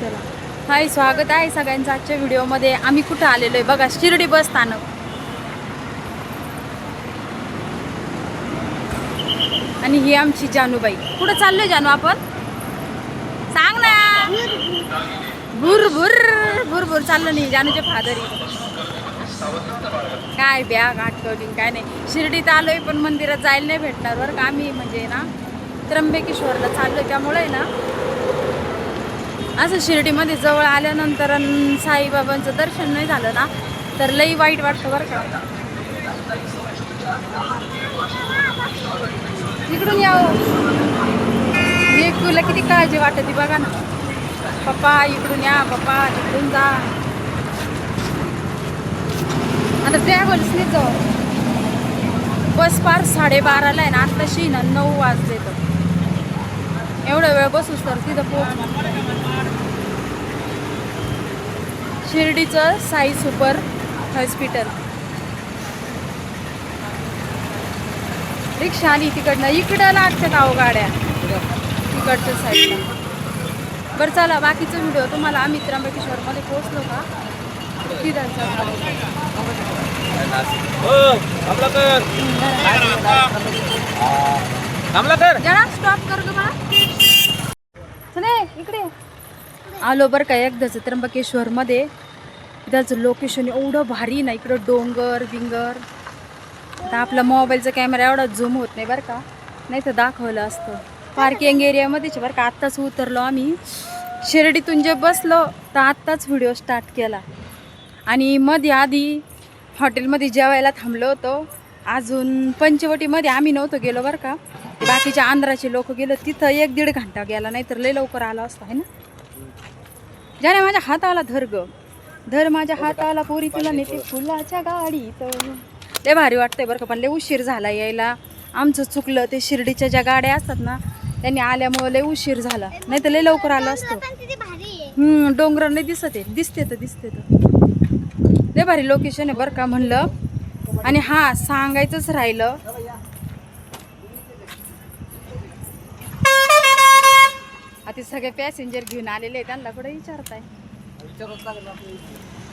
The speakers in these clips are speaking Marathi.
चला. हाय स्वागत आहे सगळ्यांचं आजच्या व्हिडिओमध्ये. आम्ही कुठं आलेलो आहे? बघा शिर्डी बस स्थानक. आणि ही आमची जानूबाई. कुठं चाललोय जानू आपण? सांग ना. भुर भुर भुर भुर. चाललो नाही जानूच्या फादरी. काय बॅग आठवली काय नाही. शिर्डीत आलोय पण मंदिरात जायला नाही भेटणार. बरं का आम्ही म्हणजे ना त्र्यंबकेश्वरला चाललोय त्यामुळे ना असं शिर्डीमध्ये जवळ आल्यानंतर साईबाबांचं दर्शन नाही झालं ना तर लई वाईट वाटतं बरं का. इकडून याव एक हो. तुला किती काळजी वाटते बघा ना. पप्पा इकडून या पप्पा इकडून जा. आता ट्रॅव्हल्सने जाऊ. बस पार साडेबाराला आहे ना आत्ताशी ना नऊ वाजले तर. एवढा वेळ बसूस तर तिथं पोहोच. शिर्डीचं साई सुपर हॉस्पिटल. रिक्षा आली तिकडनं. इकडं लागतात अहो गाड्या? तिकडच्या साईडला. बरं चला बाकीचा व्हिडिओ तुम्हाला आम्ही त्र्यंबकेश्वरमध्ये पोहोचलो का? तिथं कमलाकर. जरा स्टॉप कर ग मला चले इकडे आलो बरं का एकदाच त्र्यंबकेश्वरमध्ये. त्याचं लोकेशन एवढं भारी ना इकडं डोंगर बिंगर. आता आपला मोबाईलचा कॅमेरा एवढा झूम होत नाही बरं का. नाही तर दाखवलं असतं. पार्किंग एरियामध्येच बरं का आत्ताच उतरलो आम्ही. शिर्डीतून जे बसलो तर आत्ताच व्हिडिओ स्टार्ट केला. आणि मध्ये आधी हॉटेलमध्ये जेवायला थांबलो होतो. अजून पंचवटीमध्ये आम्ही नव्हतो गेलो बरं का. बाकीच्या आंध्राचे लोक गेलो तिथं एक दीड घंटा गेला नाही तर लय लवकर आला असतो आहे ना? ज्याने माझ्या हाताला धर ग धर माझ्या हाताला पोरी तुला नेते फुलाच्या गाडीत लय भारी वाटतंय बरं का पण लय उशीर झाला यायला. आमचं चुकलं ते शिर्डीच्या ज्या गाड्या असतात ना त्यांनी आल्यामुळं लय उशीर झाला. नाही तर लय लवकर आलं असतं. हम्म डोंगर नाही दिसत आहे. दिसते तर दिसते तर. लय भारी लोकेशन आहे बरं का म्हणलं. आणि हा सांगायचंच राहिलं. आता सगळे पॅसेंजर घेऊन आलेले आहेत त्यांना कुठे विचारताय?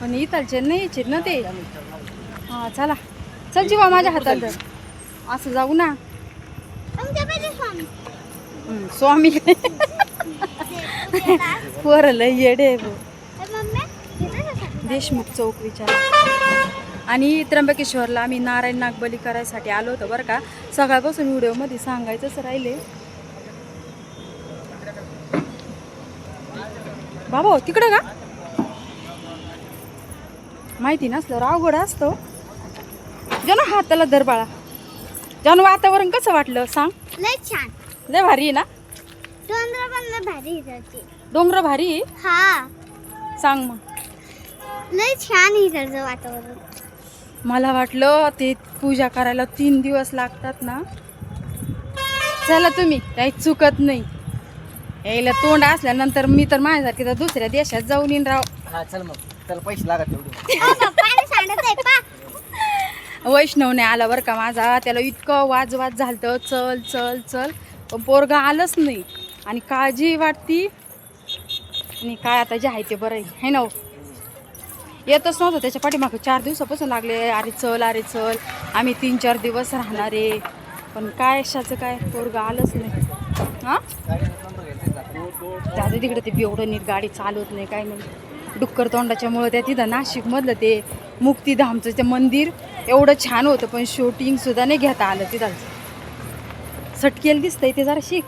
पण इथलचे नाही यायचे ना ते. हा चला. चल जीवा माझ्या हातात. असं जाऊ ना. स्वामी. पोरं लय येडे. देशमुख चौक विचार. आणि त्र्यंबकेश्वरला आम्ही नारायण नागबली करायसाठी आलो होतो बरं का. सकाळपासून व्हिडिओमध्ये सांगायचंच राहिले. बाबा तिकडं का? माहिती नसलं अवघड असतो. जण हाताला धर बाळा. जण वातावरण कसं वाटलं सांग? लय छान. लय भारी आहे ना? डोंगर पण भारी डोंगर भारी? आहे? हा. सांग मग. लय छान इकडचं वातावरण. मला वाटलं ते पूजा करायला तीन दिवस लागतात ना. चला तुम्ही काही चुकत नाही. यायला तोंड असल्यानंतर मी तर माझ्यासारखी तर दुसऱ्या देशात जाऊन येईन राव. हा चल मग. त्याला पैसे लागत तेवढे. वैष्णवने आला बरं का माझा. त्याला इतकं वाज वाज झालतं. चल चल चल. पण पोरगा आलंच नाही. आणि काळजी वाटती. आणि काय आता जे आहे ते बरं आहे. है ना हो? येतच नव्हतं. त्याच्या पाठीमागं चार दिवसापासून लागले. अरे चल अरे चल. आम्ही तीन चार दिवस राहणार आहे. पण काय अशाचं काय? पोरगा आलंच नाही. हां? त्याचं तिकडे ते बेवढं नीट गाडी चालवत नाही काय नाही. डुक्कर तोंडाच्यामुळं त्या तिथं नाशिकमधलं ते मुक्तीधामचं ते मंदिर एवढं छान होतं पण शूटिंग सुद्धा नाही घेता आलं तिथं. सटकेल दिसतंय ते जरा शिक.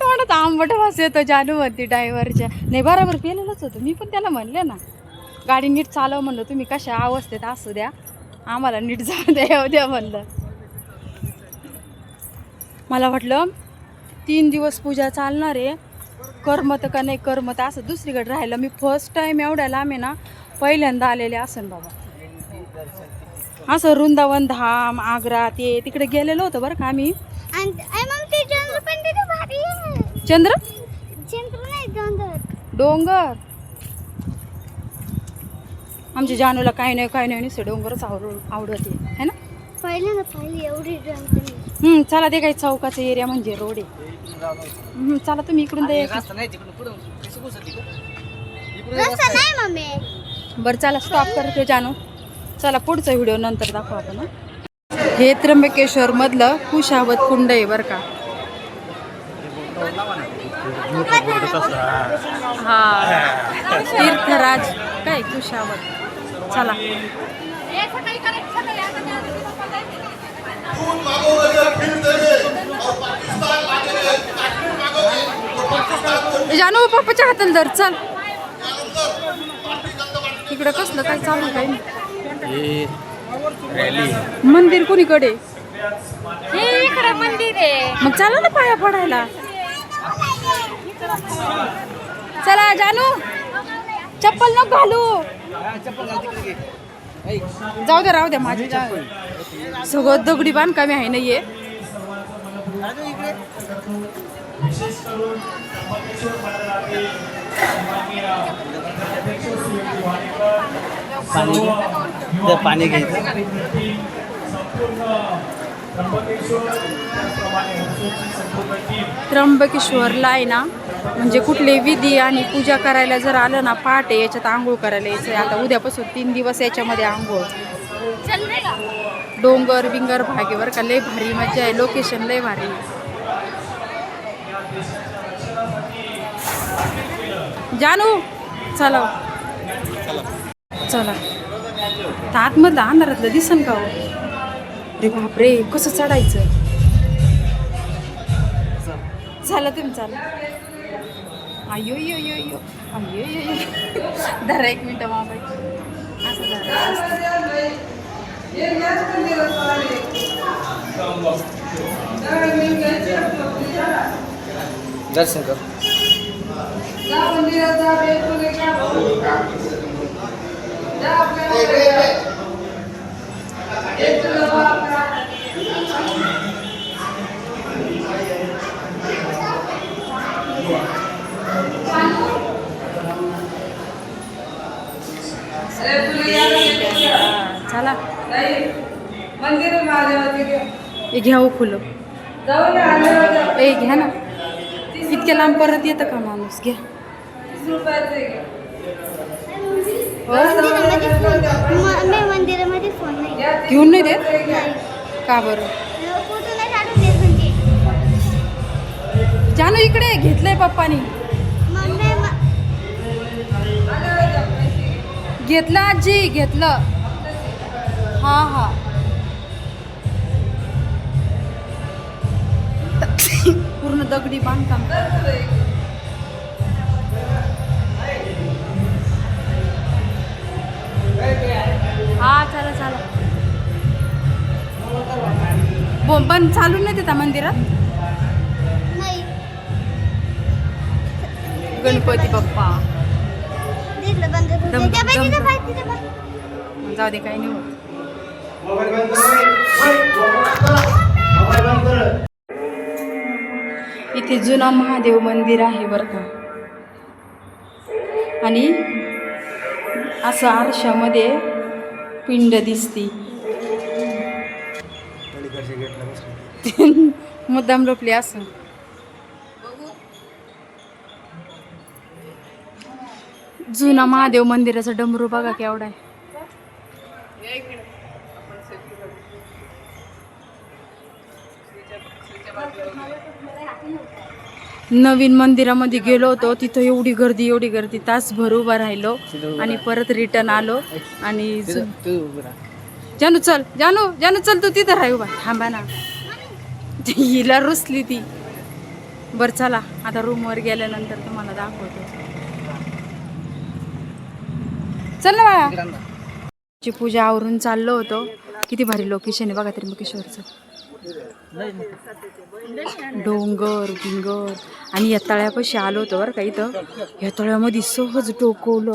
तोंडात आंबट वास येतो जानूवरती ड्रायव्हरच्या नाही बरोबर केलेलंच होतं. मी पण त्याला म्हणले ना गाडी नीट चालव म्हणलं तुम्ही कशा अवस्थेत असू द्या. आम्हाला नीट जाऊ द्या येऊ द्या म्हणलं. मला वाटलं तीन दिवस पूजा चालणार आहे. करमत का नाही करमत असं दुसरीकडे राहिलं. मी फर्स्ट टाईम एवढ्या लांब आहे ना पहिल्यांदा आलेले असन बाबा. असं वृंदावन धाम आग्रा ते तिकडे गेलेलो होतं बरं का आम्ही. चंद्र? चंद्र नाही डोंगर? आमच्या जानूला काही नाही काही नाही नुसते डोंगरच आवड आवडते है ना? पाहिलं ना पाहिलं एवढी हम्म, चला ते काही चौकाचा एरिया म्हणजे रोड आहे. हम्म, चला तुम्ही इकडून दे रस्ता नाही तिकडून पुढं कशी घुसत तिकडं? इकडून रस्ता नाही मम्मी. बरं चला स्टॉप करतो जाणू चला पुढचा व्हिडिओ नंतर दाखवू आपण हं. हे त्र्यंबकेश्वर मधलं कुशावत कुंड आहे बरं का. हा. तीर्थराज काय कुशावत? चला. जानू पप्पाच्या हाताला धर चल. इकडं कसलं काय चालू काय नाही. मंदिर कोणीकडे? हे इकडे मंदिर आहे. मग चला ना पाया पडायला. चला जानू. चप्पल नको घालू. जाऊ द्या राहू द्या माझी चप्पल. सगळं दगडी बांधकामी आहे नाहीये पाणी पाणी घ्यायचं. त्र्यंबकेश्वरला आहे ना म्हणजे कुठले विधी आणि पूजा करायला जर आलं ना पहाटे याच्यात आंघोळ करायला यायचं आता उद्यापासून तीन दिवस याच्यामध्ये आंघोळ. डोंगर बिंगर भागेवर का लय भारी मजा आहे. लोकेशन लय भारी जानू चला. चला. तर आतमधलं अंधारातलं दिसन का हो? बापरे कसं चढायचं? झालं तुम्ही चाला अयो यो यो यो अयो यो यो धरा एक मिनटं मामा असं धरा असं. दर्शन कर. चला. हे घ्या हो फुलं. ए घ्या ना. इतक्या लांब परत येतं का माणूस? घ्या. मंदिरामध्ये फोन फोन नाही. घेऊन नाही देत? नाही. का बरं? म्हणजे. जानू इकडे घेतलंय पप्पानी. घेतलं आजी घेतलं. हा हा. पूर्ण दगडी बांधकाम. हा चला चला. बो पण चालू नाही देता मंदिरात? गणपती बाप्पा. दिसलं बंद करून. दम- त्या बाई दम- तिथं पाय, तिथं पाय. जाऊ दे काही नाही होत. इथे जुना महादेव मंदिर आहे बरं का. आणि असं आरशामध्ये पिंड दिसती. मुद्दाम रोपली असं. जुना महादेव मंदिराचा डमरू बघा केवढा आहे. नवीन मंदिरामध्ये गेलो होतो. तिथं एवढी गर्दी एवढी गर्दी. तासभर उभा राहिलो आणि परत रिटर्न आलो आणि. जानू चल जानू जानू चल तू तिथं राह उभा. थांबा ना. हिला रुसली ती. बरं चला. आता रूमवर गेल्यानंतर तुम्हाला दाखवतो. चल ना बाळा. ची पूजा आवरून चाललो होतो. किती भारी लोकेशन आहे बघा त्र्यंबकेश्वरचं डोंगर बिंगर. आणि या तळ्यापाशी आलो होतो बरं का इथं. या तळ्यामध्ये सहज डोकवलं.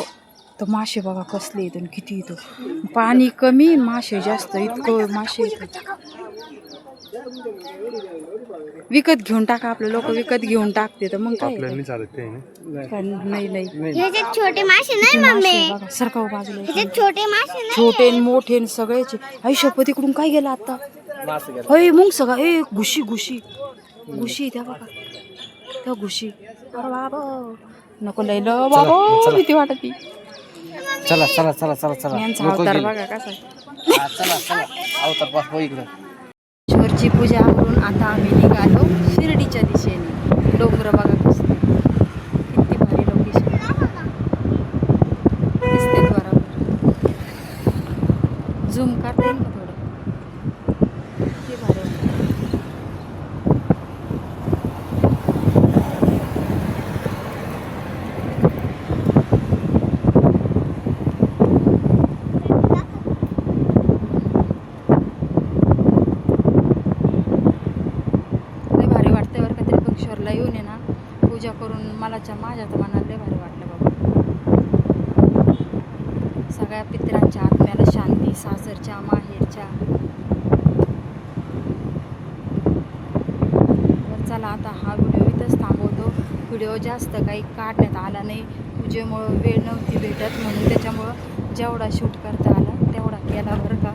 तर मासे बघा कसले येतं किती येतं पाणी कमी मासे जास्त. इतकं मासे विकत घेऊन टाका आपले लोक विकत घेऊन टाकते तर मग काय? आपल्याला नाही चालत ते पण नाही नाही. ह्याच्यात छोटे मासे नाही मम्मी? बघा सरकाव बाजूला ह्याच्यात छोटे मासे नाही छोटे न मोठे न सगळ्याचे. आई शपथ इकडून काय गेला आता? मास गेला. अय मुंग सगळा ए घुशी घुशी. घुशी त्या बघा. त्या घुशी. अरे बाबा. नको लय ल बाबा. भीती वाटती. चला चला चला चला चला. यांचा अवतार. बघा कसा चला चला. अवतार पास हो इकडं ईश्वरची पूजा करून आता आम्ही निघालो शिर्डीच्या दिशेने डोंगर बघा कसं किती भारी लोकेशन दिसते बरोबर झूम करता येईल का थोडं किती भारी वाटतं. लय भारी वाटतंय बरं का त्र्यंबकेश्वरला येऊन आहे ना पूजा करून माझ्या तर मनाला लय भारी वाटलं बाबा. सगळ्या पितरांच्या आत्म्याला शांती सासरच्या माहेरच्या. तर चला आता हा व्हिडिओ इथंच थांबवतो. व्हिडिओ जास्त काही काढण्यात आला नाही. पूजेमुळं वेळ नव्हती भेटत म्हणून त्याच्यामुळं जेवढा शूट करता आला तेवढा केला बरं का.